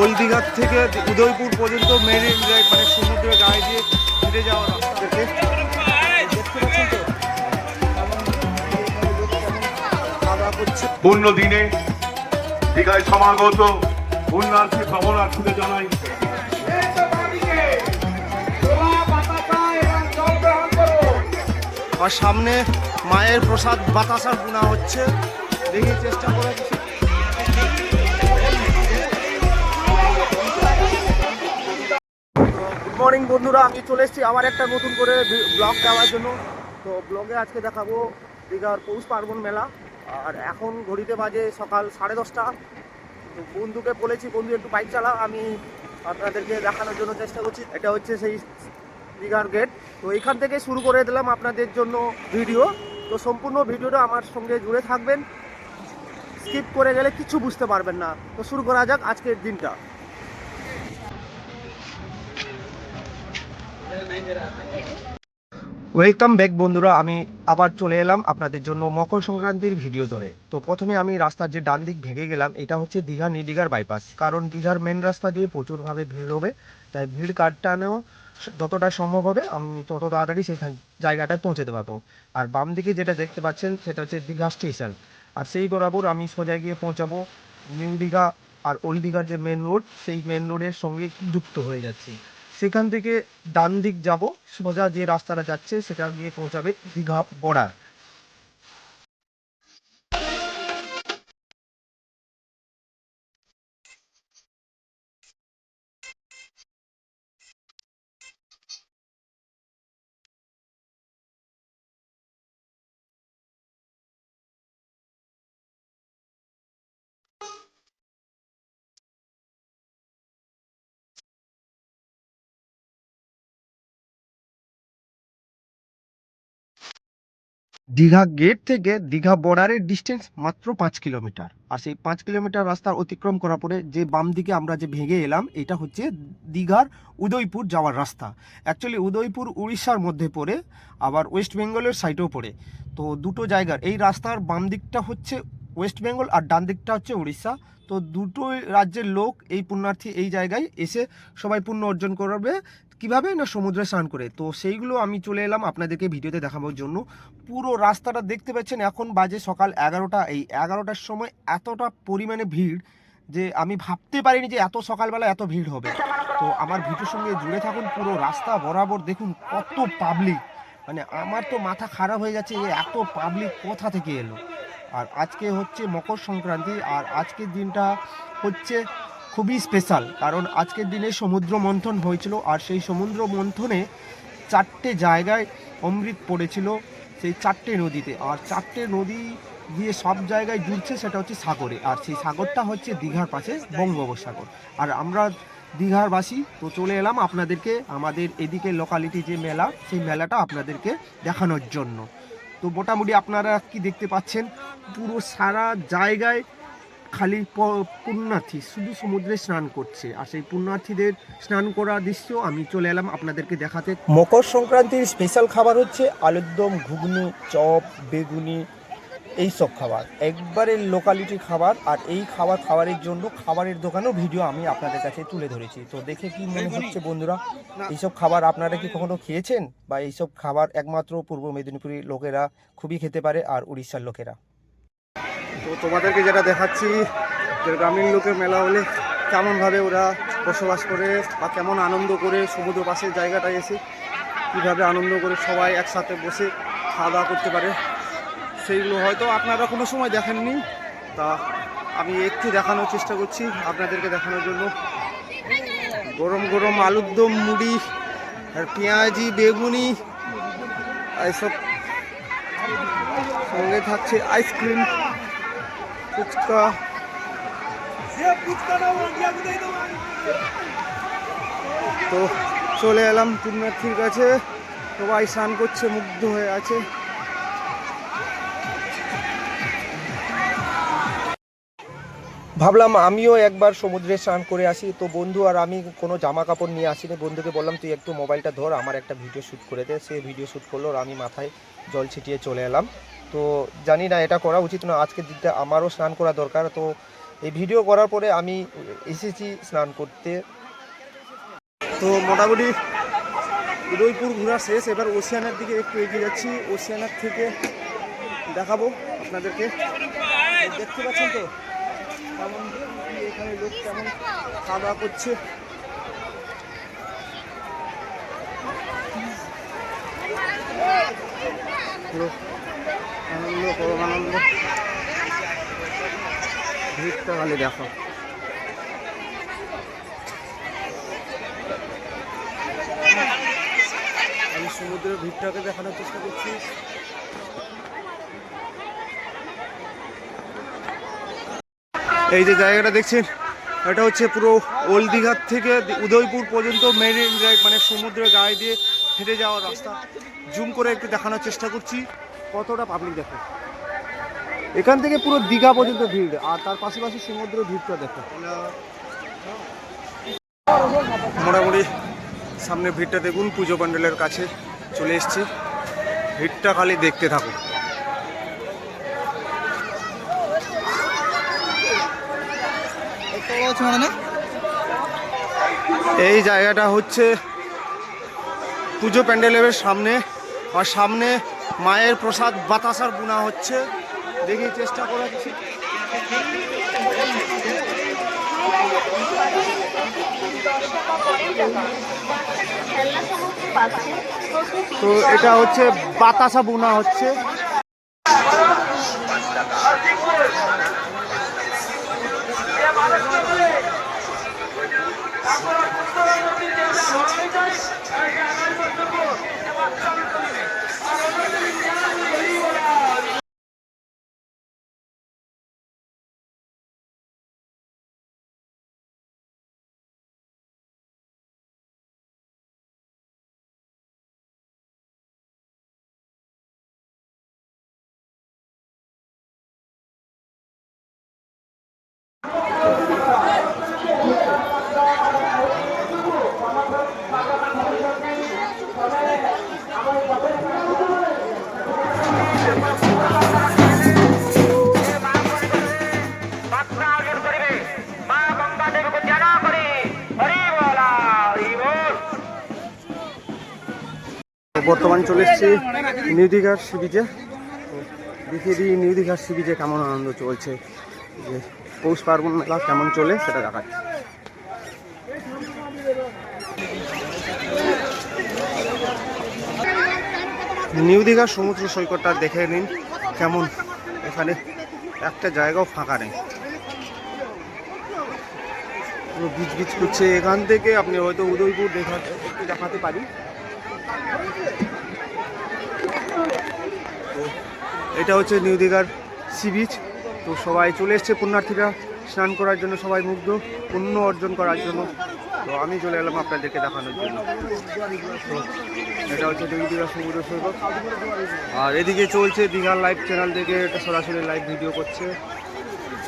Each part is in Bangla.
ওল্ড দীঘার থেকে উদয়পুর পর্যন্ত মেরিন ড্রাইভ মানে সমুদ্রের গায়ে দিয়ে ফিরে রাস্তা। দেখতে পাচ্ছেন তো দাওয়া পূর্ণ দিনে দীঘায় সমাগত। পুণ্যার্থী ভ্রমণার্থীদের জানাই। আর সামনে মায়ের প্রসাদ বাতাসার গুণা হচ্ছে। দেখি চেষ্টা করে। মর্নিং বন্ধুরা, আমি চলে এসেছি আবার একটা নতুন করে ব্লগ দেওয়ার জন্য। তো ব্লগে আজকে দেখাবো দীঘার পৌষ পার্বণ মেলা। আর এখন ঘড়িতে বাজে সকাল সাড়ে দশটা। তো বন্ধুকে বলেছি, বন্ধু, একটু বাইক চালা। আমি আপনাদেরকে দেখানোর জন্য চেষ্টা করছি। এটা হচ্ছে সেই দীঘার গেট তো এখান থেকে শুরু করে দিলাম আপনাদের জন্য ভিডিও তো সম্পূর্ণ ভিডিওটা আমার সঙ্গে জুড়ে থাকবেন। স্কিপ করে গেলে কিছু বুঝতে পারবেন না। তো শুরু করা যাক আজকের দিনটা। ওয়েলকাম ব্যাক বন্ধুরা, আমি আবার চলে এলাম আপনাদের জন্য মকর সংক্রান্তির ভিডিও ধরে। তো প্রথমে আমি রাস্তার যে ডান দিক ভেঙে গেলাম, এটা হচ্ছে দীঘা নিদিঘার বাইপাস কারণ দীঘার মেন রাস্তা দিয়ে প্রচুরভাবে ভিড় হবে, তাই ভিড় কাটানো যতটা সম্ভব হবে, আমি তত তাড়াতাড়ি সেই জায়গাটায় পৌঁছতে পারব। আর বাম দিকে যেটা দেখতে পাচ্ছেন, সেটা হচ্ছে দীঘা স্টেশন আর সেই বরাবর আমি সোজা গিয়ে পৌঁছাবো নিউ দীঘা আর ওল্ড দীঘার যে মেন রোড সেই মেন রোডের সঙ্গে যুক্ত হয়ে যাচ্ছি। সেখান থেকে ডান দিক যাব সোজা যে রাস্তাটা যাচ্ছে সেটা গিয়ে পৌঁছাবে দীঘা বর্ডার। দীঘা গেট থেকে দীঘা বর্ডারের ডিস্টেন্স মাত্র পাঁচ কিলোমিটার আর সেই পাঁচ কিলোমিটার রাস্তা অতিক্রম করার পরে যে বাম দিকে আমরা যে ভেঙে এলাম, এটা হচ্ছে দীঘার উদয়পুর যাওয়ার রাস্তা। অ্যাকচুয়ালি উদয়পুর উড়িষ্যার মধ্যে পড়ে, আবার ওয়েস্ট বেঙ্গলের সাইডেও পড়ে। তো দুটো জায়গার, এই রাস্তার বাম দিকটা হচ্ছে ওয়েস্ট বেঙ্গল আর ডান দিকটা হচ্ছে উড়িষ্যা। তো দুটো রাজ্যের লোক, এই পুণ্যার্থী এই জায়গায় এসে সবাই পুণ্য অর্জন করবে। কীভাবে না সমুদ্রে স্নান করে? তো সেইগুলো আমি চলে এলাম আপনাদেরকে ভিডিওতে দেখানোর জন্য। পুরো রাস্তাটা দেখতে পাচ্ছেন, এখন বাজে সকাল এগারোটা। এই এগারোটার সময় এতটা পরিমাণে ভিড় যে আমি ভাবতে পারিনি যে এত সকালবেলা এত ভিড় হবে। তো আমার ভিডিওর সঙ্গে জুড়ে থাকুন পুরো রাস্তা বরাবর। দেখুন কত পাবলিক মানে আমার তো মাথা খারাপ হয়ে যাচ্ছে যে এত পাবলিক কোথা থেকে এলো? আর আজকে হচ্ছে মকর সংক্রান্তি, আর আজকের দিনটা হচ্ছে খুবই স্পেশাল কারণ আজকের দিনে সমুদ্র মন্থন হয়েছিল আর সেই সমুদ্র মন্থনে চারটে জায়গায় অমৃত পড়েছিল সেই চারটে নদীতে। আর চারটে নদী দিয়ে সব জায়গায় জুড়ছে সেটা হচ্ছে সাগরে। আর সেই সাগরটা হচ্ছে দীঘার পাশে বঙ্গোপসাগর। আর আমরা দীঘারবাসী, তো চলে এলাম আপনাদেরকে আমাদের এদিকে লোকালিটি যে মেলা, সেই মেলাটা আপনাদেরকে দেখানোর জন্য। তো মোটামুটি আপনারা কি দেখতে পাচ্ছেন, পুরো সারা জায়গায় খালি প- পুণ্যার্থী শুধু সমুদ্রে স্নান করছে। আর সেই পুণ্যার্থীদের স্নান করা দৃশ্য আমি চলে এলাম আপনাদেরকে দেখাতে। মকর সংক্রান্তির স্পেশাল খাবার হচ্ছে আলুর দম ঘুগনি চপ বেগুনি এই সব খাবার। একবারে লোকালিটি খাবার। আর এই খাবার খাবারের জন্য খাবারের দোকানেও ভিডিও আমি আপনাদের কাছে তুলে ধরেছি। তো দেখে কি মনে হচ্ছে বন্ধুরা? এইসব খাবার আপনারা কি কখনো খেয়েছেন? বা এইসব খাবার একমাত্র পূর্ব মেদিনীপুরের লোকেরা খুবই খেতে পারে আর উড়িষ্যার লোকেরা? তো তোমাদেরকে যেটা দেখাচ্ছি, যে গ্রামীণ লোকের মেলা হলে কেমনভাবে ওরা বসবাস করে বা কেমন আনন্দ করে সমুদ্র পাশের জায়গাটায় এসে কীভাবে আনন্দ করে সবাই একসাথে বসে খাওয়া দাওয়া করতে পারে, সেইগুলো হয়তো আপনারা কোনো সময় দেখেননি। তা আমি একটু দেখানোর চেষ্টা করছি আপনাদেরকে দেখানোর জন্য। গরম গরম আলুর দম, মুড়ি, আর পেঁয়াজি, বেগুনি এসব সঙ্গে থাকছে আইসক্রিম তো চলে এলাম পুণ্যার্থীর কাছে। সবাই স্নান করছে, মুগ্ধ হয়ে আছে। ভাবলাম আমিও একবার সমুদ্রে স্নান করে আসি। তো বন্ধু আর আমি কোনো জামা কাপড় নিয়ে আসিনি। বন্ধুকে বললাম, তুই একটু মোবাইলটা ধর, আমার একটা ভিডিও শ্যুট করে দে। সে ভিডিও শ্যুট করল আর আমি মাথায় জল ছিটিয়ে চলে এলাম। তো জানি না, এটা করা উচিত না। আজকের দিনটা আমারও স্নান করা দরকার। তো এই ভিডিও করার পরে আমি এসেছি স্নান করতে। তো মোটামুটি উদয়পুর ঘোরা শেষ। এবার ওশিয়ানের দিকে একটু এগিয়ে যাচ্ছি। ওশিয়ানার থেকে দেখাবো আপনাদেরকে। দেখতে পাচ্ছেন তো? কেমন এখানে লোক কেমন খাওয়া দাওয়া করছে আনন্দ পরম আনন্দ ভিড়টা খালি দেখো। আমি সমুদ্রের ভিড়টাকে দেখানোর চেষ্টা করছি। এই যে জায়গাটা দেখছেন, এটা হচ্ছে পুরো ওল্ড দীঘার থেকে উদয়পুর পর্যন্ত মেরিন ড্রাইভ মানে সমুদ্রের গায়ে দিয়ে হেঁটে যাওয়ার রাস্তা। জুম করে একটু দেখানোর চেষ্টা করছি। কতটা পাবলিক দেখো? এখান থেকে পুরো দীঘা পর্যন্ত ভিড়, আর তার পাশাপাশি সমুদ্রের ভিড়টা দেখো। মোটামুটি সামনে ভিড়টা দেখুন, পুজো প্যান্ডেলের কাছে চলে এসছি। ভিড়টা খালি দেখতে থাকুন। এই জায়গাটা হচ্ছে পুজো প্যান্ডেলের সামনে, আর সামনে মায়ের প্রসাদ বাতাসার বোনা হচ্ছে। দেখি চেষ্টা করাচ্ছি তো এটা হচ্ছে বাতাসা বোনা হচ্ছে। বর্তমান চলে এসেছি নিউ দীঘার সি বিচে দেখিয়ে দিই নিউ দীঘার সি বিচে কেমন আনন্দ চলছে, যে পৌষ পার্বণ মেলা কেমন চলে সেটা দেখাচ্ছি। নিউ দীঘার সমুদ্র সৈকতটা দেখে নিন কেমন, এখানে একটা জায়গাও ফাঁকা নেই। পুরো বিচ বিচ করছে, এখান থেকে আপনি হয়তো উদয়পুর দেখা দেখাতে পারি। এটা হচ্ছে নিউ দীঘার সি বিচ। তো সবাই চলে এসছে পুণ্যার্থীরা স্নান করার জন্য, সবাই মুগ্ধ, পুণ্য অর্জন করার জন্য। তো আমি চলে এলাম আপনাদেরকে দেখানোর জন্য। এটা হচ্ছে নিউ দীঘা সমুদ্র সৈকত। আর এদিকে চলছে দীঘার লাইভ চ্যানেল থেকে এটা সরাসরি লাইভ ভিডিও করছে।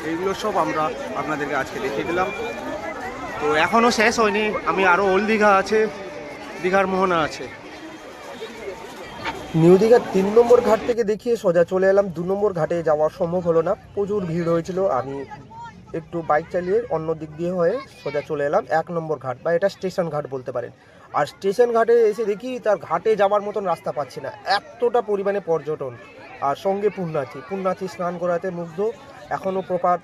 এইগুলো সব আমরা আপনাদেরকে আজকে দেখিয়ে দিলাম। তো এখনও শেষ হয়নি। আমি আরও ওল্ড দীঘা আছে, দীঘার মোহনা আছে। নিউ দীঘার তিন নম্বর ঘাট থেকে দেখিয়ে সোজা চলে এলাম। দু নম্বর ঘাটে যাওয়া সম্ভব হলো না। প্রচুর ভিড় হয়েছিল। আমি একটু বাইক চালিয়ে অন্য দিক দিয়ে হয়ে সোজা চলে এলাম এক নম্বর ঘাট বা এটা স্টেশন ঘাট বলতে পারেন। আর স্টেশন ঘাটে এসে দেখি তার ঘাটে যাওয়ার মতন রাস্তা পাচ্ছি না। এতটা পরিমাণে পর্যটন। আর সঙ্গে পুণ্যার্থী। পুণ্যার্থী স্নান করাতে মুগ্ধ। এখনও প্রপার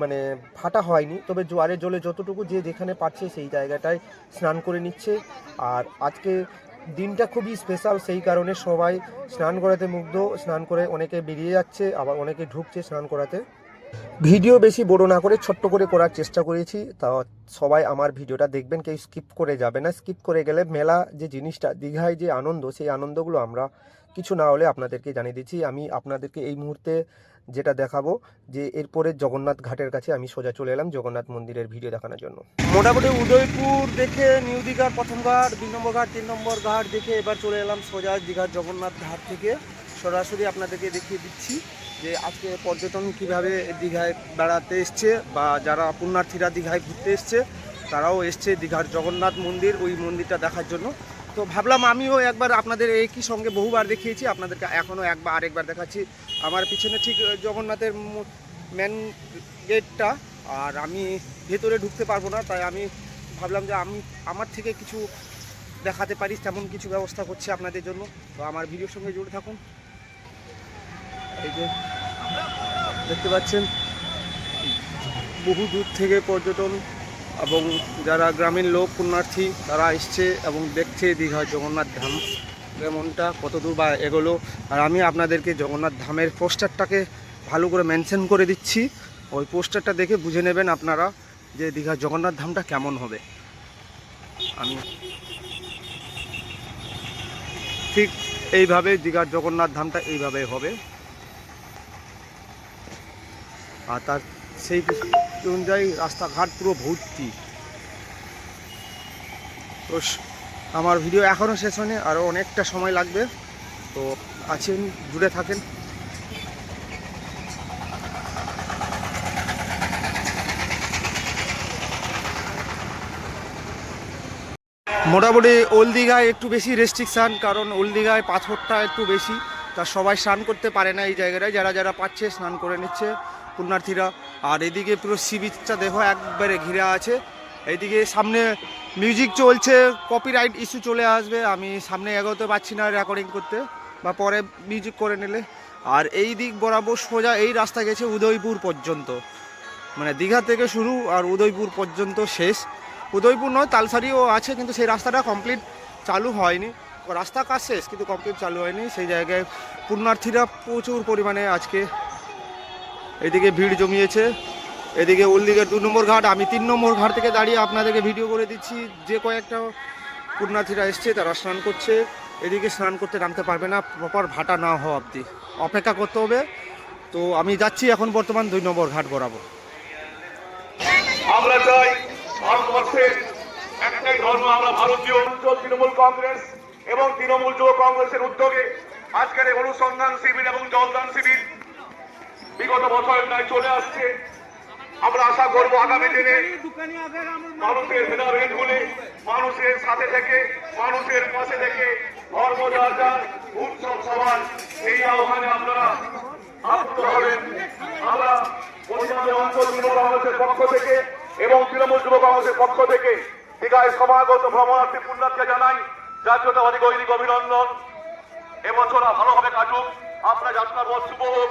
মানে ফাটা হয়নি। তবে জোয়ারের জলে যতটুকু যে যেখানে পাচ্ছে সেই জায়গাটায় স্নান করে নিচ্ছে। আর আজকে দিনটা খুবই স্পেশাল সেই কারণে সবাই স্নান করাতে মুগ্ধ। স্নান করে অনেকে বেরিয়ে যাচ্ছে, আবার অনেকে ঢুকছে স্নান করাতে। ভিডিও বেশি বড় না করে ছোট্ট করে করার চেষ্টা করেছি। তা সবাই আমার ভিডিওটা দেখবেন, কেউ স্কিপ করে যাবে না। স্কিপ করে গেলে মেলা যে জিনিসটা, দীঘায় যে আনন্দ, সেই আনন্দগুলো আমরা কিছু না হলে আপনাদেরকে জানিয়ে দিচ্ছি। আমি আপনাদেরকে এই মুহূর্তে যেটা দেখাবো যে এরপরে জগন্নাথ ঘাটের কাছে আমি সোজা চলে এলাম জগন্নাথ মন্দিরের ভিডিও দেখানোর জন্য। মোটামুটি উদয়পুর দেখে নিউ দীঘার প্রথম ঘাট, দুই নম্বর ঘাট, তিন নম্বর ঘাট দেখে এবার চলে এলাম সোজা দীঘার জগন্নাথ ঘাট থেকে। সরাসরি আপনাদেরকে দেখিয়ে দিচ্ছি যে আজকে পর্যটন কীভাবে দীঘায় বেড়াতে এসছে বা যারা পুণ্যার্থীরা দীঘায় ঘুরতে এসছে, তারাও এসছে দীঘার জগন্নাথ মন্দির, ওই মন্দিরটা দেখার জন্য। তো ভাবলাম আমিও একবার আপনাদের একই সঙ্গে বহুবার দেখিয়েছি, আপনাদেরকে এখনও একবার আরেকবার দেখাচ্ছি। আমার পিছনে ঠিক জগন্নাথের মেন গেটটা আর আমি ভেতরে ঢুকতে পারব না, তাই আমি ভাবলাম যে আমি আমার থেকে কিছু দেখাতে পারি, তেমন কিছু ব্যবস্থা করছি আপনাদের জন্য। তো আমার ভিডিওর সঙ্গে জুড়ে থাকুন। এই যে দেখতে পাচ্ছেন বহু দূর থেকে পর্যটন এবং যারা গ্রামীণ লোক, পুণ্যার্থী, তারা এসছে এবং দেখছে দীঘার জগন্নাথ ধাম। কেমনটা, কতদূর বা এগোলো। আর আমি আপনাদেরকে জগন্নাথ ধামের পোস্টারটাকে ভালো করে মেনশন করে দিচ্ছি। ওই পোস্টারটা দেখে বুঝে নেবেন আপনারা যে দীঘার জগন্নাথ ধামটা কেমন হবে। আমি ঠিক এইভাবে দীঘার জগন্নাথ ধামটা এইভাবে হবে। আর তার সেই অনুযায়ী রাস্তাঘাট পুরো ভর্তি। তো আমার ভিডিও এখনও শেষ হয়নি আরও অনেকটা সময় লাগবে। তো আছেন জুড়ে থাকেন। মোটামুটি ওল্ড দীঘায় একটু বেশি রেস্ট্রিকশান কারণ ওল্ড দীঘায় পাথরটা একটু বেশি। তা সবাই স্নান করতে পারে না এই জায়গাটায়, যারা যারা পাচ্ছে স্নান করে নিচ্ছে। পুণ্যার্থীরা। আর এদিকে পুরো সি বিচটা দেখো, একবারে ঘিরে আছে। এইদিকে সামনে মিউজিক চলছে কপিরাইট ইস্যু চলে আসবে। আমি সামনে এগোতে পারছি না রেকর্ডিং করতে, বা পরে মিউজিক করে নিলে। আর এই দিক বরাবর সোজা এই রাস্তা গেছে উদয়পুর পর্যন্ত। মানে দীঘা থেকে শুরু আর উদয়পুর পর্যন্ত শেষ। উদয়পুর নয়, তালসারিও আছে, কিন্তু সেই রাস্তাটা কমপ্লিট চালু হয়নি। রাস্তা কাজ শেষ, কিন্তু কমপ্লিট চালু হয়নি। সেই জায়গায় পুণ্যার্থীরা প্রচুর পরিমাণে আজকে এদিকে ভিড় জমিয়েছে। এদিকে ওলদিঘার দু নম্বর ঘাট, আমি তিন নম্বর ঘাট থেকে দাঁড়িয়ে আপনাদেরকে ভিডিও করে দিচ্ছি। যে কয়েকটা পুণ্যার্থীরা এসছে, তারা স্নান করছে। এদিকে স্নান করতে নামতে পারবে না প্রপার ভাটা না হওয়া অবধি। অপেক্ষা করতে হবে। তো আমি যাচ্ছি এখন বর্তমান দুই নম্বর ঘাট বরাবর। আমরা চাই ভারতবর্ষের একটাই ধর্ম, আমরা ভারতীয় অঞ্চল তৃণমূল কংগ্রেস এবং তৃণমূল যুব কংগ্রেসের উদ্যোগে আজকের অনুসন্ধান শিবির এবং জলদান শিবির বিগত বছরের ন্যায় চলে আসছে। আমরা আশা করব আগামী দিনে মানুষের ভেদাভেদ ভুলে মানুষের সাথে থেকে, মানুষের পাশে থেকে ধর্ম, যার যার উৎসব, সবার এই আহ্বানে আপনারা আপ্ত হবেন। আমরা অঞ্চল যুব কংগ্রেসের পক্ষ থেকে এবং তৃণমূল যুব কংগ্রেসের পক্ষ থেকে দীঘায় সমাগত ভ্রমণার্থী পুণ্যার্থীকে জানাই জাতীয়তাবাদী গৈরিক অভিনন্দন। এবছর ভালোভাবে কাটুক। আপনার যাত্রার পথ শুভ হোক।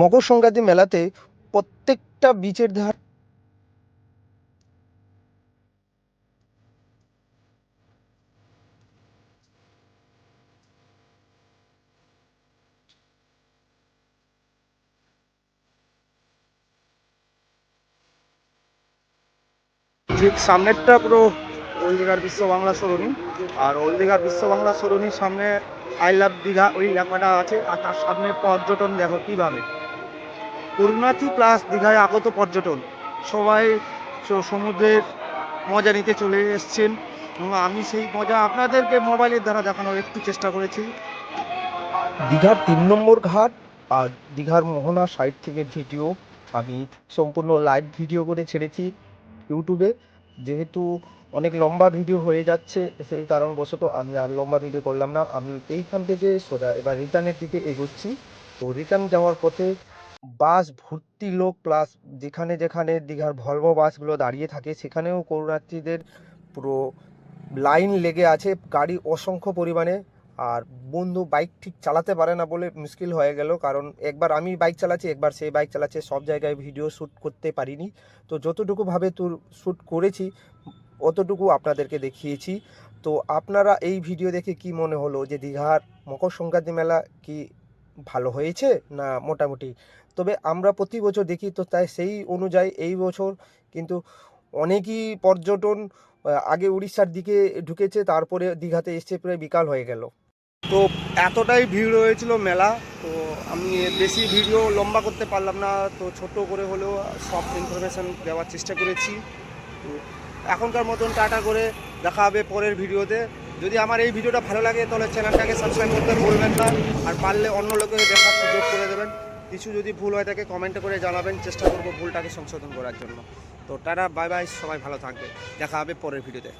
মকর সংক্রান্তি মেলাতে প্রত্যেকটা বিচের ধার সামনেরটা পুরো ওল্ড দীঘার বিশ্ব বাংলা সরণি। আর ওল্ড দীঘার বিশ্ব বাংলা সরণির সামনে আই লাভ দীঘা ওই লেখাটা আছে, আর তার সামনে পর্যটন দেখো কীভাবে। পুরনাথি প্লাস দীঘায় আগত পর্যটন। সবাই সমুদ্রের মজা নিতে চলে এসছেন এবং আমি সেই মজা আপনাদেরকে মোবাইলের দ্বারা দেখানোর একটু চেষ্টা করেছি। দীঘার তিন নম্বর ঘাট আর দীঘার মোহনা সাইড থেকে ভিডিও আমি সম্পূর্ণ লাইভ ভিডিও করে ছেড়েছি ইউটিউবে। যেহেতু অনেক লম্বা ভিডিও হয়ে যাচ্ছে, সেই কারণবশত আমি আর লম্বা ভিডিও করলাম না। আমি এইখান থেকে সোজা এবার রিটার্নের দিকে এগোচ্ছি। তো রিটার্ন যাওয়ার পথে বাস ভর্তি লোক প্লাস যেখানে যেখানে দীঘার ভলভো বাসগুলো দাঁড়িয়ে থাকে, সেখানেও করুণার্থীদের পুরো লাইন লেগে আছে। গাড়ি অসংখ্য পরিমাণে। আর বন্ধু বাইক ঠিক চালাতে পারে না বলে মুশকিল হয়ে গেল। কারণ একবার আমি বাইক চালাচ্ছি, একবার সেই বাইক চালাচ্ছে, সব জায়গায় ভিডিও শ্যুট করতে পারিনি। তো যতটুকু ভাবে তোর শ্যুট করেছি, অতটুকু আপনাদেরকে দেখিয়েছি। তো আপনারা এই ভিডিও দেখে কি মনে হলো যে দীঘার মকর সংক্রান্তি মেলা কি ভালো হয়েছে না মোটামুটি তবে আমরা প্রতি বছর দেখি, তো তাই সেই অনুযায়ী এই বছর কিন্তু অনেকই পর্যটন আগে উড়িষ্যার দিকে ঢুকেছে, তারপরে দীঘাতে এসছে প্রায় বিকাল হয়ে গেল। তো এতটাই ভিড় হয়েছিল মেলা, তো আমি বেশি ভিডিও লম্বা করতে পারলাম না, তো ছোট করে হলেও সব ইনফরমেশান দেওয়ার চেষ্টা করেছি। তো এখনকার মতন টাটা করে দেখা হবে পরের ভিডিওতে। যদি আমার এই ভিডিওটা ভালো লাগে, তাহলে চ্যানেলটাকে সাবস্ক্রাইব করতে ভুলবেন না, আর পারলে অন্য লোকের দেখার সুযোগ করে দেবেন। কিছু যদি ভুল হয় থাকে কমেন্ট করে জানাবেন। চেষ্টা করব ভুলটাকে সংশোধন করার জন্য। তো টাটা বাই বাই সবাই ভালো থাকবে দেখা হবে পরের ভিডিওতে